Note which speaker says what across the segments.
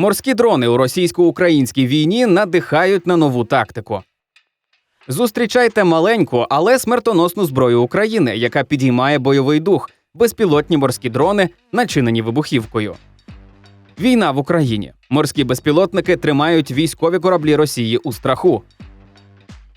Speaker 1: Морські дрони у російсько-українській війні надихають на нову тактику. Зустрічайте маленьку, але смертоносну зброю України, яка підіймає бойовий дух, безпілотні морські дрони, начинені вибухівкою. Війна в Україні. Морські безпілотники тримають військові кораблі Росії у страху.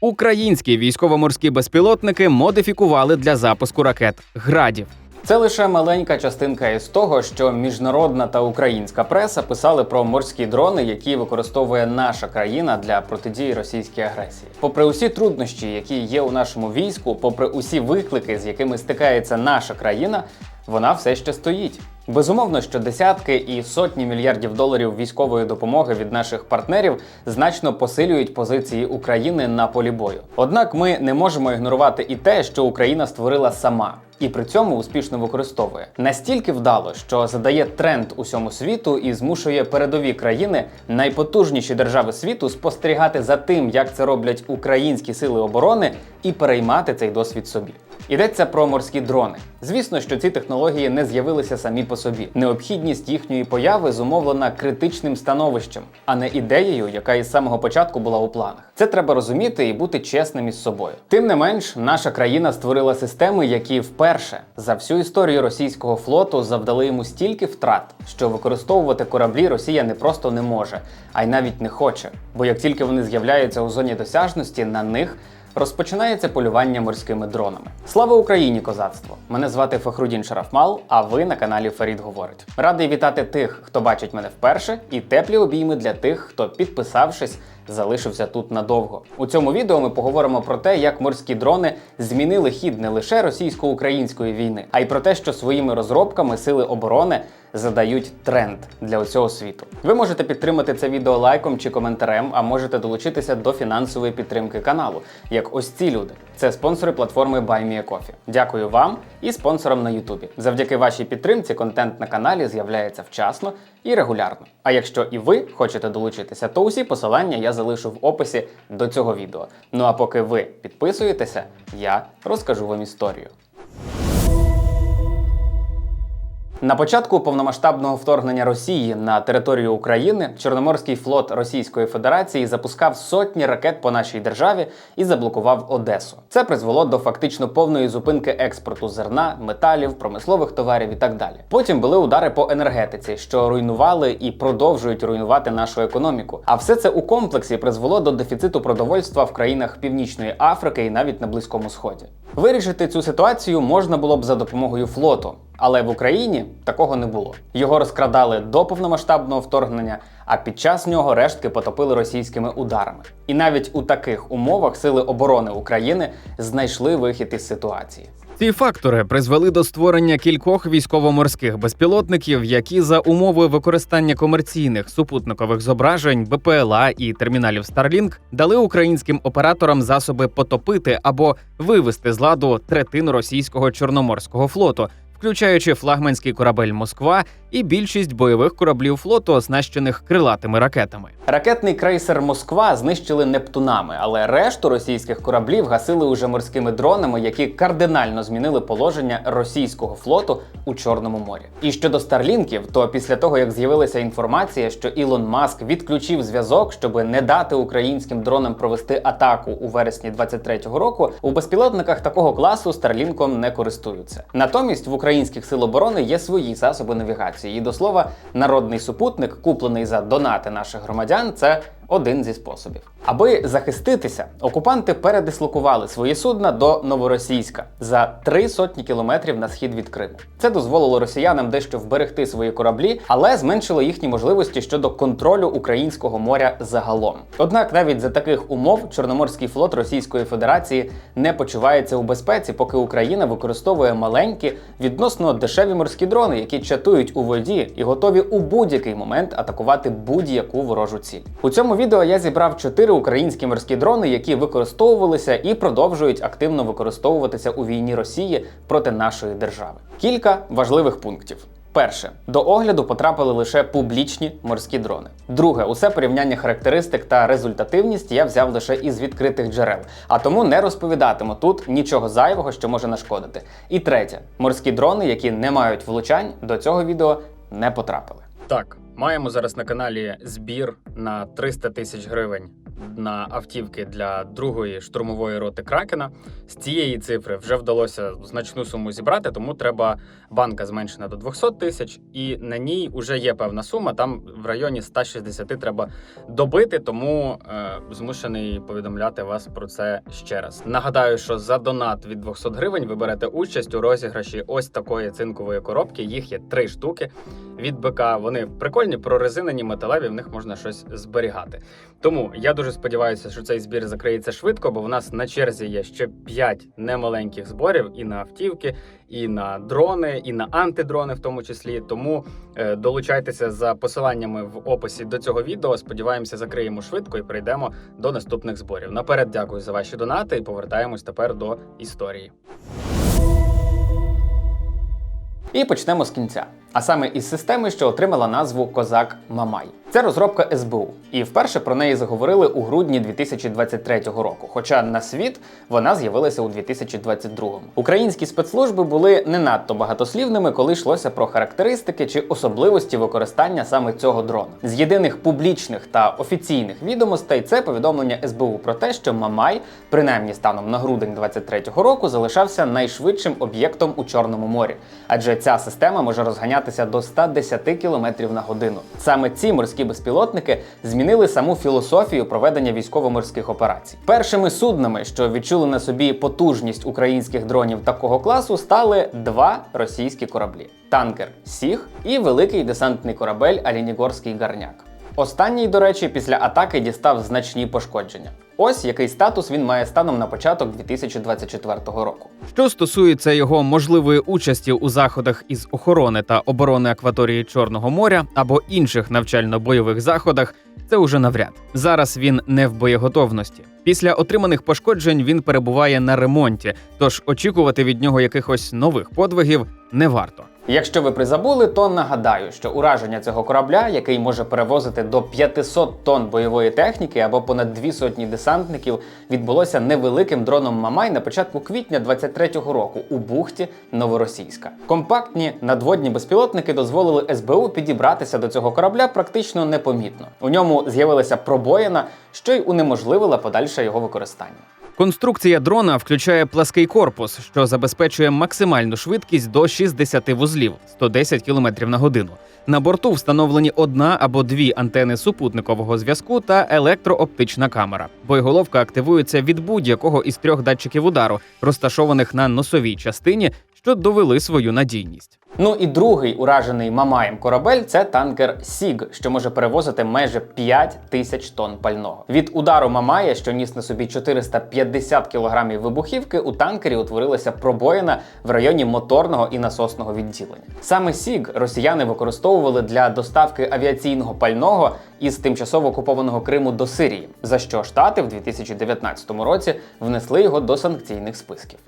Speaker 1: Українські військово-морські безпілотники модифікували для запуску ракет градів. Це лише маленька частинка із того, що міжнародна та українська преса писали про морські дрони, які використовує наша країна для протидії російській агресії. Попри усі труднощі, які є у нашому війську, попри усі виклики, з якими стикається наша країна, вона все ще стоїть. Безумовно, що десятки і сотні мільярдів доларів військової допомоги від наших партнерів значно посилюють позиції України на полі бою. Однак ми не можемо ігнорувати і те, що Україна створила сама. І при цьому успішно використовує настільки вдало, що задає тренд усьому світу і змушує передові країни, найпотужніші держави світу, спостерігати за тим, як це роблять українські сили оборони, і переймати цей досвід собі. Йдеться про морські дрони. Звісно, що ці технології не з'явилися самі по собі. Необхідність їхньої появи зумовлена критичним становищем, а не ідеєю, яка із самого початку була у планах. Це треба розуміти і бути чесним із собою. Тим не менш, наша країна створила системи, які вперше за всю історію російського флоту завдали йому стільки втрат, що використовувати кораблі Росія не просто не може, а й навіть не хоче. Бо як тільки вони з'являються у зоні досяжності, на них Розпочинається полювання морськими дронами. Слава Україні, козацтво! Мене звати Фахрудін Шарафмал, а ви на каналі Фарід Говорить. Радий вітати тих, хто бачить мене вперше, і теплі обійми для тих, хто, підписавшись, залишився тут надовго. У цьому відео ми поговоримо про те, як морські дрони змінили хід не лише російсько-української війни, а й про те, що своїми розробками сили оборони задають тренд для усього світу. Ви можете підтримати це відео лайком чи коментарем, а можете долучитися до фінансової підтримки каналу, як ось ці люди. Це спонсори платформи BuyMeACoffee. Дякую вам і спонсорам на Ютубі. Завдяки вашій підтримці контент на каналі з'являється вчасно і регулярно. А якщо і ви хочете долучитися, то усі посилання я залишу в описі до цього відео. Ну а поки ви підписуєтеся, я розкажу вам історію. На початку повномасштабного вторгнення Росії на територію України Чорноморський флот Російської Федерації запускав сотні ракет по нашій державі і заблокував Одесу. Це призвело до фактично повної зупинки експорту зерна, металів, промислових товарів і так далі. Потім були удари по енергетиці, що руйнували і продовжують руйнувати нашу економіку. А все це у комплексі призвело до дефіциту продовольства в країнах Північної Африки і навіть на Близькому Сході. Вирішити цю ситуацію можна було б за допомогою флоту. Але в Україні такого не було. Його розкрадали до повномасштабного вторгнення, а під час нього рештки потопили російськими ударами. І навіть у таких умовах сили оборони України знайшли вихід із ситуації. Ці фактори призвели до створення кількох військово-морських безпілотників, які за умови використання комерційних супутникових зображень, БПЛА і терміналів Starlink дали українським операторам засоби потопити або вивести з ладу третину російського чорноморського флоту, включаючи флагманський корабель Москва і більшість бойових кораблів флоту, оснащених крилатими ракетами. Ракетний крейсер Москва знищили нептунами, але решту російських кораблів гасили уже морськими дронами, які кардинально змінили положення російського флоту у Чорному морі. І щодо старлінків, то після того як з'явилася інформація, що Ілон Маск відключив зв'язок, щоб не дати українським дронам провести атаку у вересні 23-го року, у безпілотниках такого класу Старлінком не користуються. Натомість в українських сил оборони є свої засоби навігації. І до слова, народний супутник, куплений за донати наших громадян, це один зі способів. Аби захиститися, окупанти передислокували свої судна до Новоросійська за три сотні кілометрів на схід від Криму. Це дозволило росіянам дещо вберегти свої кораблі, але зменшило їхні можливості щодо контролю українського моря загалом. Однак, навіть за таких умов Чорноморський флот Російської Федерації не почувається у безпеці, поки Україна використовує маленькі відносно дешеві морські дрони, які чатують у воді і готові у будь-який момент атакувати будь-яку ворожу ціль. У цьому відео я зібрав чотири українські морські дрони, які використовувалися і продовжують активно використовуватися у війні Росії проти нашої держави. Кілька важливих пунктів. Перше, до огляду потрапили лише публічні морські дрони. Друге, усе порівняння характеристик та результативність я взяв лише із відкритих джерел, а тому не розповідатиму тут нічого зайвого, що може нашкодити. І третє, морські дрони, які не мають влучань, до цього відео не потрапили. Так, Маємо зараз на каналі збір на 300 тисяч гривень на автівки для другої штурмової роти Кракена. З цієї цифри вже вдалося значну суму зібрати, тому треба банка зменшена до 200 тисяч, і на ній вже є певна сума. Там в районі 160 треба добити, тому е, змушений повідомляти вас про це ще раз. Нагадаю, що за донат від 200 гривень ви берете участь у розіграші ось такої цинкової коробки. Їх є три штуки від БК. Вони прикольні, прорезинені, металеві, в них можна щось зберігати. Тому я дуже сподіваюся, що цей збір закриється швидко, бо в нас на черзі є ще 5 немаленьких зборів і на автівки, і на дрони, і на антидрони, в тому числі. Тому е, долучайтеся за посиланнями в описі до цього відео. Сподіваємося, закриємо швидко і перейдемо до наступних зборів. Наперед дякую за ваші донати і повертаємось тепер до історії. І почнемо з кінця. А саме із системи, що отримала назву Козак Мамай. Це розробка СБУ, і вперше про неї заговорили у грудні 2023 року. Хоча на світ вона з'явилася у 2022. Українські спецслужби були не надто багатослівними, коли йшлося про характеристики чи особливості використання саме цього дрона. З єдиних публічних та офіційних відомостей це повідомлення СБУ про те, що Мамай, принаймні станом на грудень 2023 року, залишався найшвидшим об'єктом у Чорному морі, адже ця система може розганятися до 110 км на годину. Саме ці морські безпілотники змінили саму філософію проведення військово-морських операцій. Першими суднами, що відчули на собі потужність українських дронів такого класу, стали два російські кораблі: танкер Сіг і великий десантний корабель Алінігорський Гарняк. Останній, до речі, після атаки дістав значні пошкодження. Ось який статус він має станом на початок 2024 року.
Speaker 2: Що стосується його можливої участі у заходах із охорони та оборони акваторії Чорного моря або інших навчально-бойових заходах, це уже навряд. Зараз він не в боєготовності. Після отриманих пошкоджень він перебуває на ремонті, тож очікувати від нього якихось нових подвигів не варто.
Speaker 1: Якщо ви призабули, то нагадаю, що ураження цього корабля, який може перевозити до 500 тонн бойової техніки або понад дві сотні десантників, відбулося невеликим дроном Мамай на початку квітня 23-го року у бухті Новоросійська. Компактні надводні безпілотники дозволили СБУ підібратися до цього корабля практично непомітно. У ньому з'явилася пробоїна, що й унеможливила подальше його використання.
Speaker 2: Конструкція дрона включає плаский корпус, що забезпечує максимальну швидкість до 60 вузлів 110 км на годину. На борту встановлені одна або дві антени супутникового зв'язку та електрооптична камера. Боєголовка активується від будь-якого із трьох датчиків удару, розташованих на носовій частині, що довели свою надійність.
Speaker 1: Ну і другий уражений Мамаєм корабель це танкер Сіг, що може перевозити майже 5 тисяч тонн пального. Від удару Мамая, що ніс на собі 450 кілограмів вибухівки, у танкері утворилася пробоїна в районі моторного і насосного відділення. Саме Сіг росіяни використовували для доставки авіаційного пального із тимчасово окупованого Криму до Сирії, за що Штати в 2019 році внесли його до санкційних списків.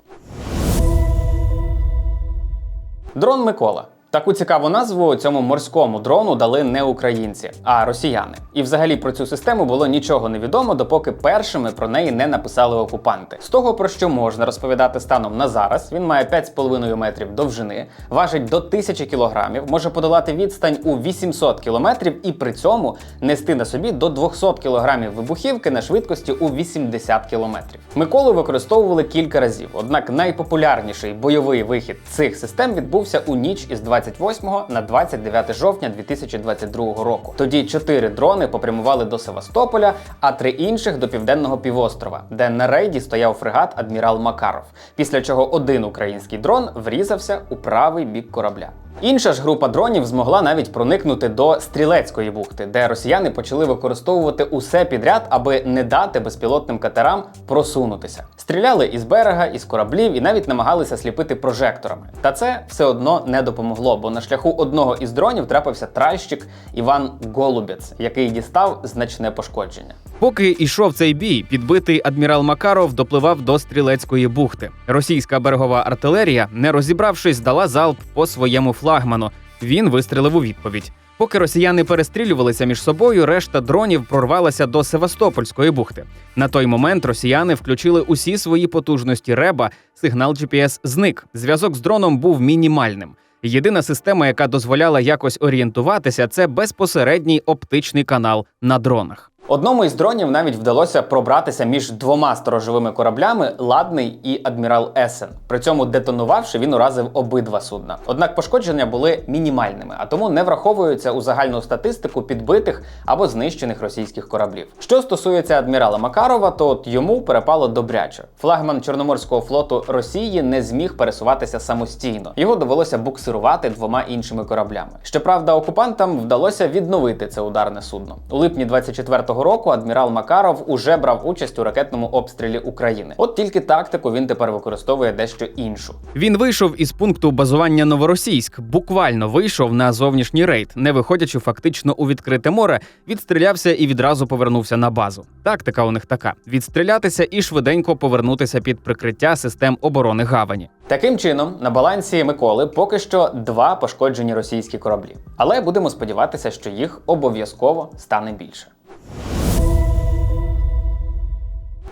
Speaker 1: Дрон Микола. Таку цікаву назву цьому морському дрону дали не українці, а росіяни. І взагалі про цю систему було нічого не відомо, допоки першими про неї не написали окупанти. З того, про що можна розповідати станом на зараз, він має 5,5 метрів довжини, важить до 1000 кілограмів, може подолати відстань у 800 кілометрів і при цьому нести на собі до 200 кілограмів вибухівки на швидкості у 80 кілометрів. Миколу використовували кілька разів, однак найпопулярніший бойовий вихід цих систем відбувся у ніч із 28 на 29 жовтня 2022 року. Тоді чотири дрони попрямували до Севастополя, а три інших до південного півострова, де на рейді стояв фрегат адмірал Макаров. Після чого один український дрон врізався у правий бік корабля. Інша ж група дронів змогла навіть проникнути до стрілецької бухти, де росіяни почали використовувати усе підряд, аби не дати безпілотним катерам просунутися. Стріляли із берега, із кораблів і навіть намагалися сліпити прожекторами. Та це все одно не допомогло, бо на шляху одного із дронів трапився тральщик Іван Голубець, який дістав значне пошкодження.
Speaker 2: Поки йшов цей бій, підбитий адмірал Макаров допливав до стрілецької бухти. Російська берегова артилерія, не розібравшись, дала залп по своєму флагману. Він вистрілив у відповідь. Поки росіяни перестрілювалися між собою, решта дронів прорвалася до Севастопольської бухти. На той момент росіяни включили усі свої потужності реба. Сигнал GPS зник. Зв'язок з дроном був мінімальним. Єдина система, яка дозволяла якось орієнтуватися, це безпосередній оптичний канал на дронах.
Speaker 1: Одному із дронів навіть вдалося пробратися між двома сторожовими кораблями Ладний і адмірал Есен. При цьому детонувавши, він уразив обидва судна. Однак пошкодження були мінімальними, а тому не враховуються у загальну статистику підбитих або знищених російських кораблів. Що стосується адмірала Макарова, то от йому перепало добряче. Флагман Чорноморського флоту Росії не зміг пересуватися самостійно. Його довелося буксирувати двома іншими кораблями. Щоправда, окупантам вдалося відновити це ударне судно. У липні 24-го року адмірал Макаров уже брав участь у ракетному обстрілі України. От тільки тактику він тепер використовує дещо іншу.
Speaker 2: Він вийшов із пункту базування Новоросійськ, буквально вийшов на зовнішній рейд, не виходячи фактично у відкрите море, відстрілявся і відразу повернувся на базу. Тактика у них така: відстрілятися і швиденько повернутися під прикриття систем оборони гавані.
Speaker 1: Таким чином, на балансі Миколи поки що два пошкоджені російські кораблі. Але будемо сподіватися, що їх обов'язково стане більше.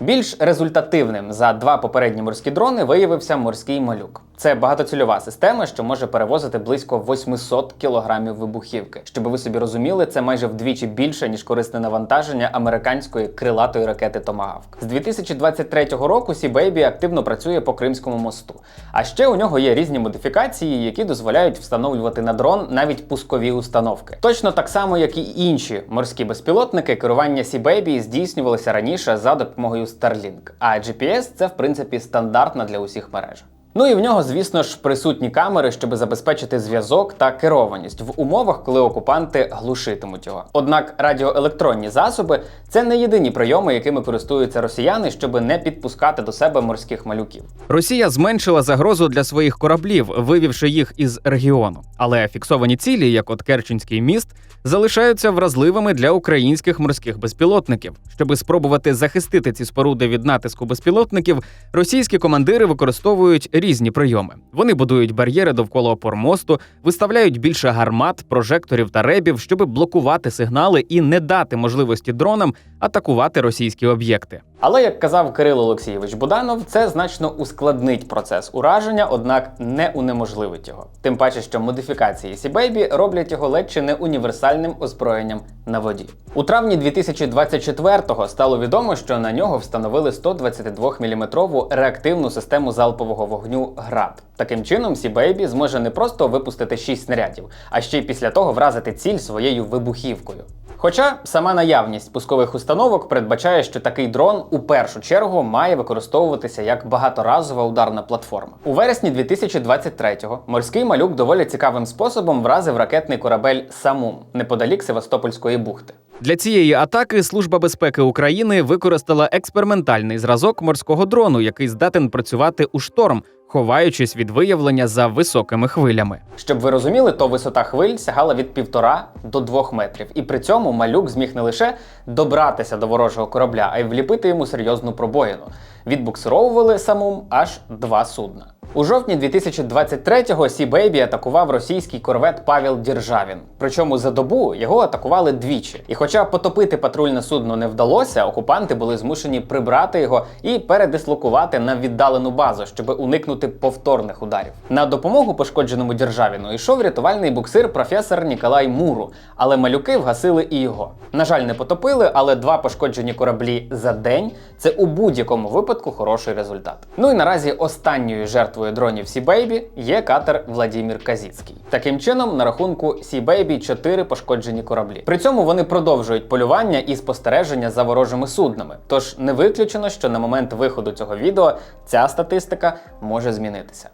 Speaker 1: Більш результативним за два попередні морські дрони виявився морський малюк. Це багатоцільова система, що може перевозити близько 800 кілограмів вибухівки. Щоб ви собі розуміли, це майже вдвічі більше ніж корисне навантаження американської крилатої ракети Томагавк. З 2023 року Сі Бейбі активно працює по Кримському мосту. А ще у нього є різні модифікації, які дозволяють встановлювати на дрон навіть пускові установки. Точно так само, як і інші морські безпілотники, керування Сі Бейбі здійснювалося раніше за допомогою Starlink. А GPS це в принципі стандартна для усіх мереж. Ну і в нього, звісно ж, присутні камери, щоб забезпечити зв'язок та керованість в умовах, коли окупанти глушитимуть його. Однак радіоелектронні засоби це не єдині прийоми, якими користуються росіяни, щоб не підпускати до себе морських малюків.
Speaker 2: Росія зменшила загрозу для своїх кораблів, вивівши їх із регіону. Але фіксовані цілі, як от Керченський міст, залишаються вразливими для українських морських безпілотників. Щоби спробувати захистити ці споруди від натиску безпілотників, російські командири використовують різні прийоми. Вони будують бар'єри довкола опор мосту, виставляють більше гармат, прожекторів та ребів, щоб блокувати сигнали і не дати можливості дронам атакувати російські об'єкти.
Speaker 1: Але як казав Кирило Олексійович Буданов, це значно ускладнить процес ураження, однак не унеможливить його. Тим паче, що модифікації Сібейбі роблять його ледь чи не універсальним озброєнням на воді. У травні 2024-го стало відомо, що на нього встановили 122-мм реактивну систему залпового вогню ГРАД. Таким чином, Сібейбі зможе не просто випустити 6 снарядів, а ще й після того вразити ціль своєю вибухівкою. Хоча сама наявність пускових установок передбачає, що такий дрон у першу чергу має використовуватися як багаторазова ударна платформа. У вересні 2023-го морський малюк доволі цікавим способом вразив ракетний корабель Самум неподалік Севастопольської бухти.
Speaker 2: Для цієї атаки Служба безпеки України використала експериментальний зразок морського дрону, який здатен працювати у шторм, ховаючись від виявлення за високими хвилями.
Speaker 1: Щоб ви розуміли, то висота хвиль сягала від півтора до двох метрів, і при цьому малюк зміг не лише добратися до ворожого корабля, а й вліпити йому серйозну пробоїну. Відбуксировували самум аж два судна. У жовтні 2023-го Сі Бейбі атакував російський корвет Павел Діржавін. Причому за добу його атакували двічі. І хоча потопити патрульне судно не вдалося, окупанти були змушені прибрати його і передислокувати на віддалену базу, щоб уникнути повторних ударів. На допомогу пошкодженому Діржавіну йшов рятувальний буксир професор Ніколай Муру, але малюки вгасили і його. На жаль, не потопили, але два пошкоджені кораблі за день це у будь-якому випадку хороший результат. Ну і наразі останньою жертвою дронів Сі Бейбі є катер Владімір Казіцький. Таким чином, на рахунку Сі Бейбі 4 пошкоджені кораблі. При цьому вони продовжують полювання і спостереження за ворожими суднами. Тож не виключено, що на момент виходу цього відео ця статистика може змінитися.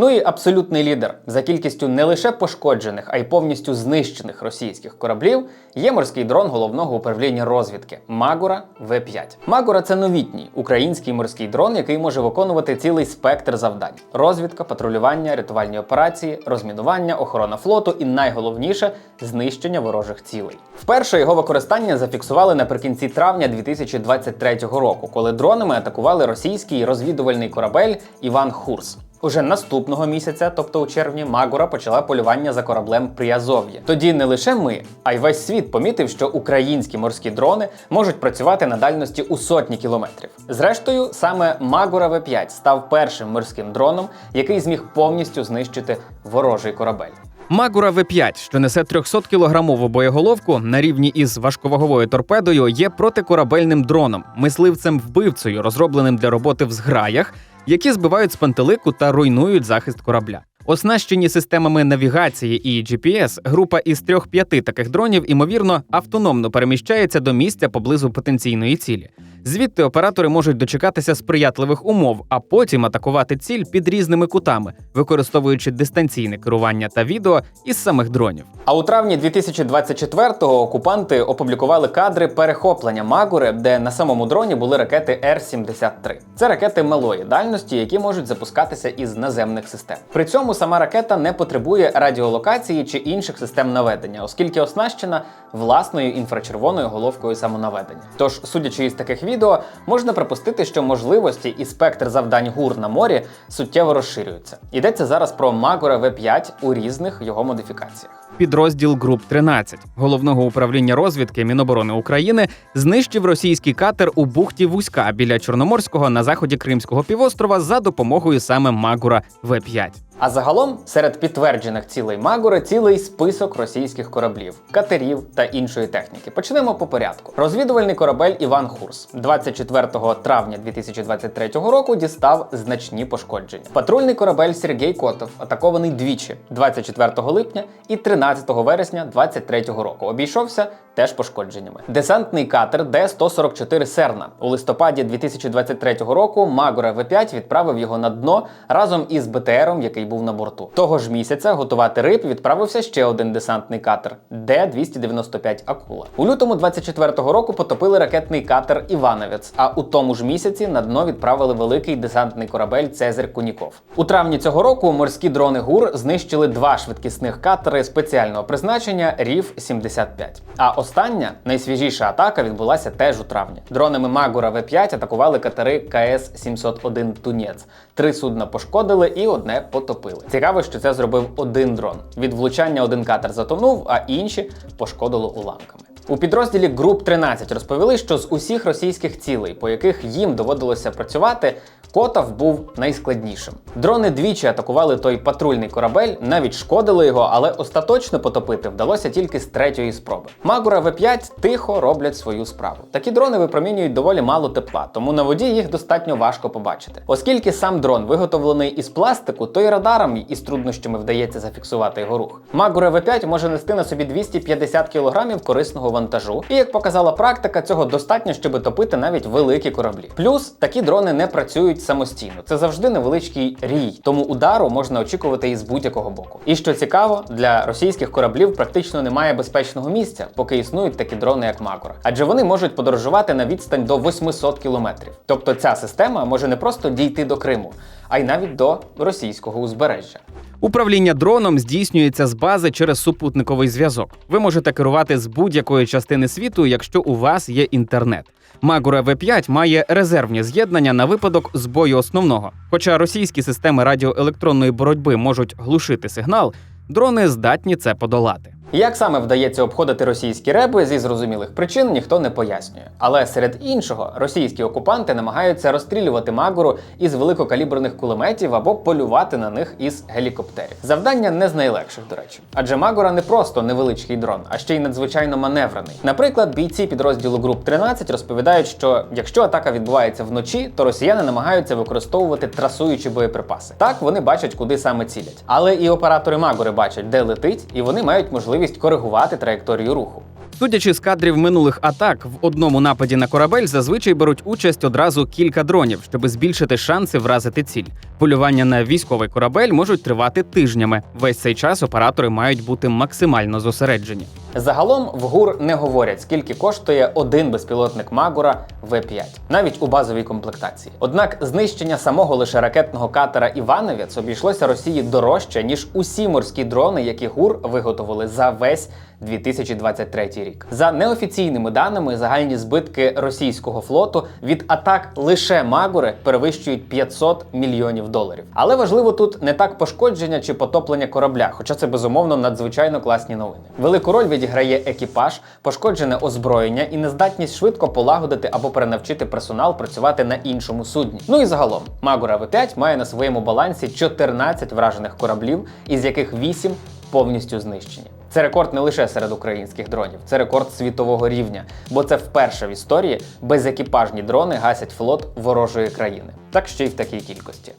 Speaker 1: Ну і абсолютний лідер за кількістю не лише пошкоджених, а й повністю знищених російських кораблів є морський дрон головного управління розвідки Магура В5. Магура це новітній український морський дрон, який може виконувати цілий спектр завдань: розвідка, патрулювання, рятувальні операції, розмінування, охорона флоту і найголовніше знищення ворожих цілей. Вперше його використання зафіксували наприкінці травня 2023 року, коли дронами атакували російський розвідувальний корабель Іван Хурс. Уже наступного місяця, тобто у червні, Магура почала полювання за кораблем Приазов'я. Тоді не лише ми, а й весь світ помітив, що українські морські дрони можуть працювати на дальності у сотні кілометрів. Зрештою, саме Магура В5 став першим морським дроном, який зміг повністю знищити ворожий корабель.
Speaker 2: Магура В5, що несе 300-кілограмову боєголовку на рівні із важковаговою торпедою, є протикорабельним дроном, мисливцем-вбивцею, розробленим для роботи в зграях, які збивають з пантелику та руйнують захист корабля. Оснащені системами навігації і GPS, група із трьох-п'яти таких дронів, імовірно, автономно переміщається до місця поблизу потенційної цілі. Звідти оператори можуть дочекатися сприятливих умов, а потім атакувати ціль під різними кутами, використовуючи дистанційне керування та відео із самих дронів.
Speaker 1: А у травні 2024-го окупанти опублікували кадри перехоплення Магури, де на самому дроні були ракети Р-73. Це ракети малої дальності, які можуть запускатися із наземних систем. При цьому сама ракета не потребує радіолокації чи інших систем наведення, оскільки оснащена власною інфрачервоною головкою самонаведення. Тож, судячи із таких відео, можна припустити, що можливості і спектр завдань ГУР на морі суттєво розширюються. Йдеться зараз про Магура В5 у різних його модифікаціях.
Speaker 2: Підрозділ Груп 13 головного управління розвідки Міноборони України знищив російський катер у бухті Вузька біля Чорноморського на заході Кримського півострова за допомогою саме Магура В5.
Speaker 1: А загалом серед підтверджених цілей Магури цілий список російських кораблів, катерів та іншої техніки. Почнемо по порядку. Розвідувальний корабель Іван Хурс 24 травня 2023 року дістав значні пошкодження. Патрульний корабель Сергій Котов атакований двічі 24 липня і 13 вересня 2023 року. Обійшовся теж пошкодженнями. Десантний катер Д-144 Серна у листопаді 2023 року Магура В5 відправив його на дно разом із БТРом, який був на борту. Того ж місяця готувати риб відправився ще один десантний катер Д-295 Акула. У лютому 24-го року потопили ракетний катер Івановець, а у тому ж місяці на дно відправили великий десантний корабель Цезарь Куніков. У травні цього року морські дрони ГУР знищили два швидкісних катери спеціального призначення Рів 75 А остання найсвіжіша атака відбулася теж у травні. Дронами Магура В5 атакували катери КС 701 Тунець. Три судна пошкодили і одне потопили. Цікаво, що це зробив один дрон. Від влучання один катер затонув, а інші пошкодило уламками. У підрозділі Груп 13 розповіли, що з усіх російських цілей, по яких їм доводилося працювати, Котов був найскладнішим. Дрони двічі атакували той патрульний корабель, навіть шкодили його, але остаточно потопити вдалося тільки з третьої спроби. Магура В5 тихо роблять свою справу. Такі дрони випромінюють доволі мало тепла, тому на воді їх достатньо важко побачити. Оскільки сам дрон виготовлений із пластику, то й радарам із труднощами вдається зафіксувати його рух. Магура В5 може нести на собі 250 кг корисного вантажу, і як показала практика, цього достатньо, щоб топити навіть великі кораблі. Плюс такі дрони не працюють самостійно. Це завжди невеличкий рій, тому удару можна очікувати із будь-якого боку. І що цікаво, для російських кораблів практично немає безпечного місця, поки існують такі дрони, як Магура. Адже вони можуть подорожувати на відстань до 800 кілометрів. Тобто ця система може не просто дійти до Криму, а й навіть до російського узбережжя.
Speaker 2: Управління дроном здійснюється з бази через супутниковий зв'язок. Ви можете керувати з будь-якої частини світу, якщо у вас є інтернет. Магура В5 має резервні з'єднання на випадок збою основного. Хоча російські системи радіоелектронної боротьби можуть глушити сигнал, дрони здатні це подолати.
Speaker 1: Як саме вдається обходити російські реби зі зрозумілих причин ніхто не пояснює. Але серед іншого російські окупанти намагаються розстрілювати Магуру із великокаліберних кулеметів або полювати на них із гелікоптерів. Завдання не з найлегших, до речі. Адже Магура не просто невеличкий дрон, а ще й надзвичайно маневрений. Наприклад, бійці підрозділу груп 13 розповідають, що якщо атака відбувається вночі, то росіяни намагаються використовувати трасуючі боєприпаси. Так вони бачать, куди саме цілять. Але і оператори Магури бачать, де летить, і вони мають можливість коригувати траєкторію руху.
Speaker 2: Судячи з кадрів минулих атак, в одному нападі на корабель зазвичай беруть участь одразу кілька дронів, щоб збільшити шанси вразити ціль. Полювання на військовий корабель можуть тривати тижнями. Весь цей час оператори мають бути максимально зосереджені.
Speaker 1: Загалом в ГУР не говорять, скільки коштує один безпілотник Магура В5, навіть у базовій комплектації. Однак знищення самого лише ракетного катера Івановець обійшлося Росії дорожче ніж усі морські дрони, які ГУР виготовили за весь 2023 рік. За неофіційними даними, загальні збитки російського флоту від атак лише Магури перевищують 500 мільйонів доларів. Але важливо тут не так пошкодження чи потоплення корабля, хоча це безумовно надзвичайно класні новини. Велику роль відіграє екіпаж, пошкоджене озброєння і нездатність швидко полагодити або перенавчити персонал працювати на іншому судні. Ну і загалом, Магура В5 має на своєму балансі 14 вражених кораблів, із яких 8 повністю знищені. Це рекорд не лише серед українських дронів, це рекорд світового рівня, бо це вперше в історії безекіпажні дрони гасять флот ворожої країни, так ще й в такій кількості.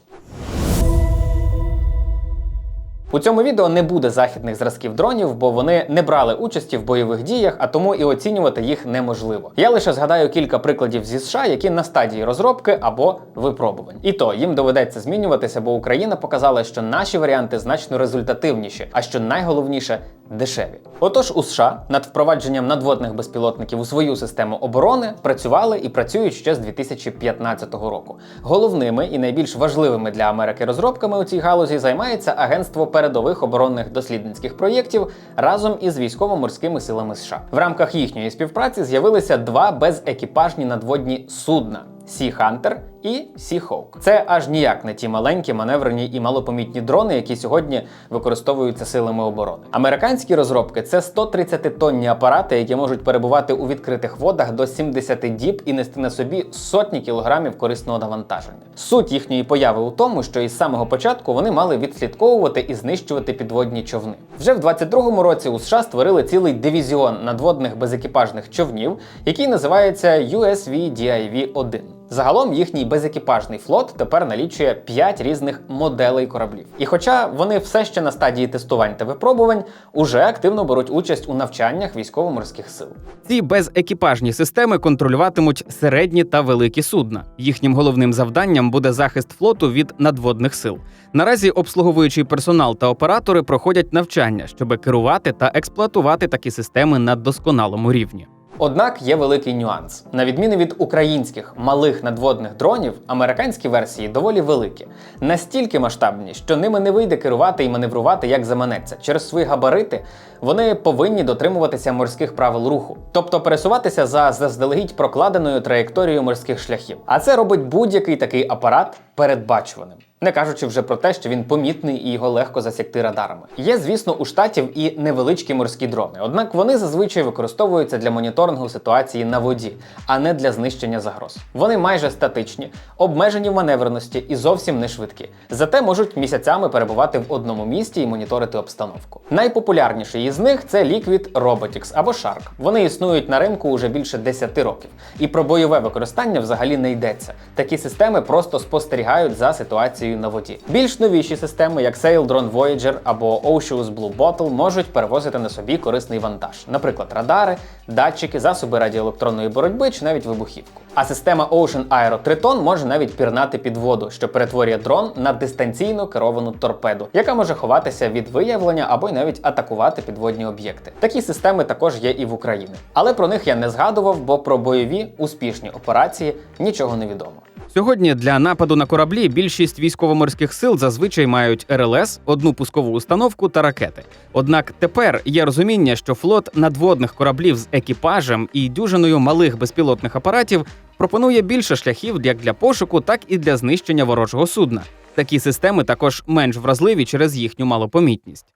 Speaker 1: У цьому відео не буде західних зразків дронів, бо вони не брали участі в бойових діях, а тому і оцінювати їх неможливо. Я лише згадаю кілька прикладів зі США, які на стадії розробки або випробувань. І то їм доведеться змінюватися, бо Україна показала, що наші варіанти значно результативніші, а що найголовніше дешеві. Отож, у США над впровадженням надводних безпілотників у свою систему оборони працювали і працюють ще з 2015 року. Головними і найбільш важливими для Америки розробками у цій галузі займається агентство передових оборонних дослідницьких проєктів разом із військово-морськими силами США. В рамках їхньої співпраці з'явилися два безекіпажні надводні судна. Sea Hunter і Sea Hawk. Це аж ніяк не ті маленькі, маневрені і малопомітні дрони, які сьогодні використовуються силами оборони. Американські розробки це 130-тонні апарати, які можуть перебувати у відкритих водах до 70 діб і нести на собі сотні кілограмів корисного навантаження. Суть їхньої появи у тому, що із самого початку вони мали відслідковувати і знищувати підводні човни. Вже в 22-му році у США створили цілий дивізіон надводних безекіпажних човнів, який називається USV DIV-1. Загалом їхній безекіпажний флот тепер налічує 5 різних моделей кораблів. І хоча вони все ще на стадії тестувань та випробувань, уже активно беруть участь у навчаннях військово-морських сил.
Speaker 2: Ці безекіпажні системи контролюватимуть середні та великі судна. Їхнім головним завданням буде захист флоту від надводних сил. Наразі обслуговуючий персонал та оператори проходять навчання, щоб керувати та експлуатувати такі системи на досконалому рівні.
Speaker 1: Однак є великий нюанс. На відміну від українських малих надводних дронів, американські версії доволі великі, настільки масштабні, що ними не вийде керувати і маневрувати як заманеться. Через свої габарити вони повинні дотримуватися морських правил руху, тобто пересуватися за заздалегідь прокладеною траєкторією морських шляхів. А це робить будь-який такий апарат передбачуваним. Не кажучи вже про те, що він помітний і його легко засікти радарами. Є, звісно, у штатів і невеличкі морські дрони, однак вони зазвичай використовуються для моніторингу ситуації на воді, а не для знищення загроз. Вони майже статичні, обмежені в маневреності і зовсім не швидкі. Зате можуть місяцями перебувати в одному місті і моніторити обстановку. Найпопулярніший із них це Liquid Robotics або Shark. Вони існують на ринку уже більше 10 років, і про бойове використання взагалі не йдеться. Такі системи просто спостерігають за ситуацією на воді. Більш новіші системи, як Sail Drone Voyager або Ocean's Blue Bottle, можуть перевозити на собі корисний вантаж, наприклад, радари, датчики, засоби радіоелектронної боротьби чи навіть вибухівку. А система Ocean Aero Triton може навіть пірнати під воду, що перетворює дрон на дистанційно керовану торпеду, яка може ховатися від виявлення або й навіть атакувати підводні об'єкти. Такі системи також є і в Україні. Але про них я не згадував, бо про бойові успішні операції нічого не відомо.
Speaker 2: Сьогодні для нападу на кораблі більшість військово-морських сил зазвичай мають РЛС, одну пускову установку та ракети. Однак тепер є розуміння, що флот надводних кораблів з екіпажем і дюжиною малих безпілотних апаратів пропонує більше шляхів як для пошуку, так і для знищення ворожого судна. Такі системи також менш вразливі через їхню малопомітність.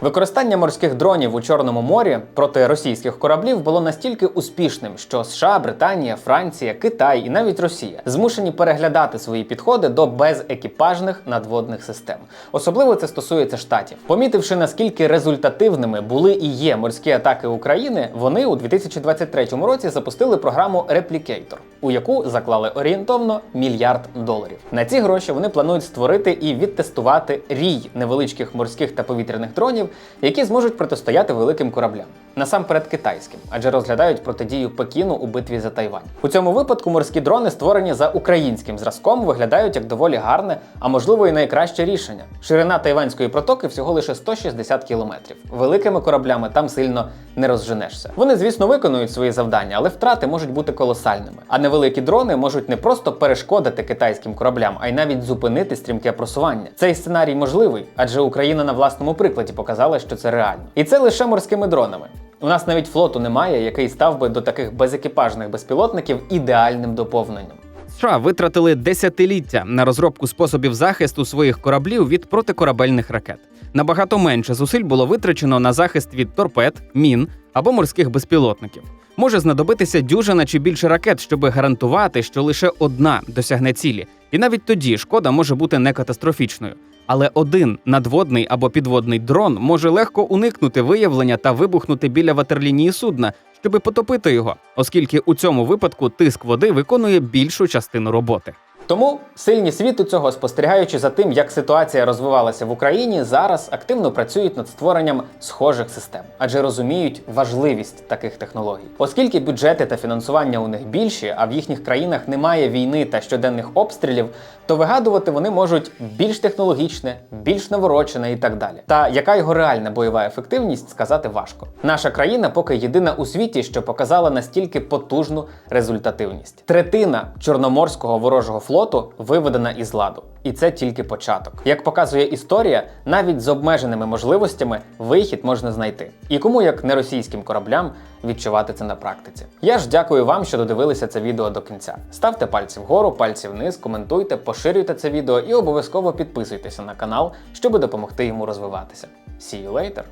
Speaker 1: Використання морських дронів у Чорному морі проти російських кораблів було настільки успішним, що США, Британія, Франція, Китай і навіть Росія змушені переглядати свої підходи до безекіпажних надводних систем. Особливо це стосується штатів. Помітивши наскільки результативними були і є морські атаки України, вони у 2023 році запустили програму Replicator, у яку заклали орієнтовно мільярд доларів. На ці гроші вони планують створити і відтестувати рій невеличких морських та повітряних дронів, які зможуть протистояти великим кораблям. Насамперед китайським, адже розглядають протидію Пекіну у битві за Тайвань. У цьому випадку морські дрони, створені за українським зразком, виглядають як доволі гарне, а можливо і найкраще рішення. Ширина тайванської протоки всього лише 160 кілометрів. Великими кораблями там сильно не розженешся. Вони, звісно, виконують свої завдання, але втрати можуть бути колосальними. А невеликі дрони можуть не просто перешкодити китайським кораблям, а й навіть зупинити стрімке просування. Цей сценарій можливий, адже Україна на власному прикладі показала, що це реально. І це лише морськими дронами. У нас навіть флоту немає, який став би до таких безекіпажних безпілотників ідеальним доповненням.
Speaker 2: США витратили десятиліття на розробку способів захисту своїх кораблів від протикорабельних ракет. Набагато менше зусиль було витрачено на захист від торпед, мін або морських безпілотників. Може знадобитися дюжина чи більше ракет, щоб гарантувати, що лише одна досягне цілі, і навіть тоді шкода може бути не катастрофічною. Але один надводний або підводний дрон може легко уникнути виявлення та вибухнути біля ватерлінії судна, щоби потопити його, оскільки у цьому випадку тиск води виконує більшу частину роботи.
Speaker 1: Тому сильні світу цього, спостерігаючи за тим, як ситуація розвивалася в Україні, зараз активно працюють над створенням схожих систем, адже розуміють важливість таких технологій. Оскільки бюджети та фінансування у них більші, а в їхніх країнах немає війни та щоденних обстрілів, то вигадувати вони можуть більш технологічне, більш наворочене і так далі. Та яка його реальна бойова ефективність, сказати важко. Наша країна поки єдина у світі, що показала настільки потужну результативність. Третина чорноморського ворожого флоту виведена із ладу. І це тільки початок. Як показує історія, навіть з обмеженими можливостями вихід можна знайти. І кому, як не російським кораблям, відчувати це на практиці. Я ж дякую вам, що додивилися це відео до кінця. Ставте пальці вгору, пальці вниз, коментуйте, поширюйте це відео і обов'язково підписуйтеся на канал, щоб допомогти йому розвиватися. See you later,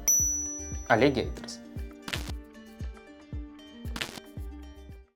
Speaker 1: alligators!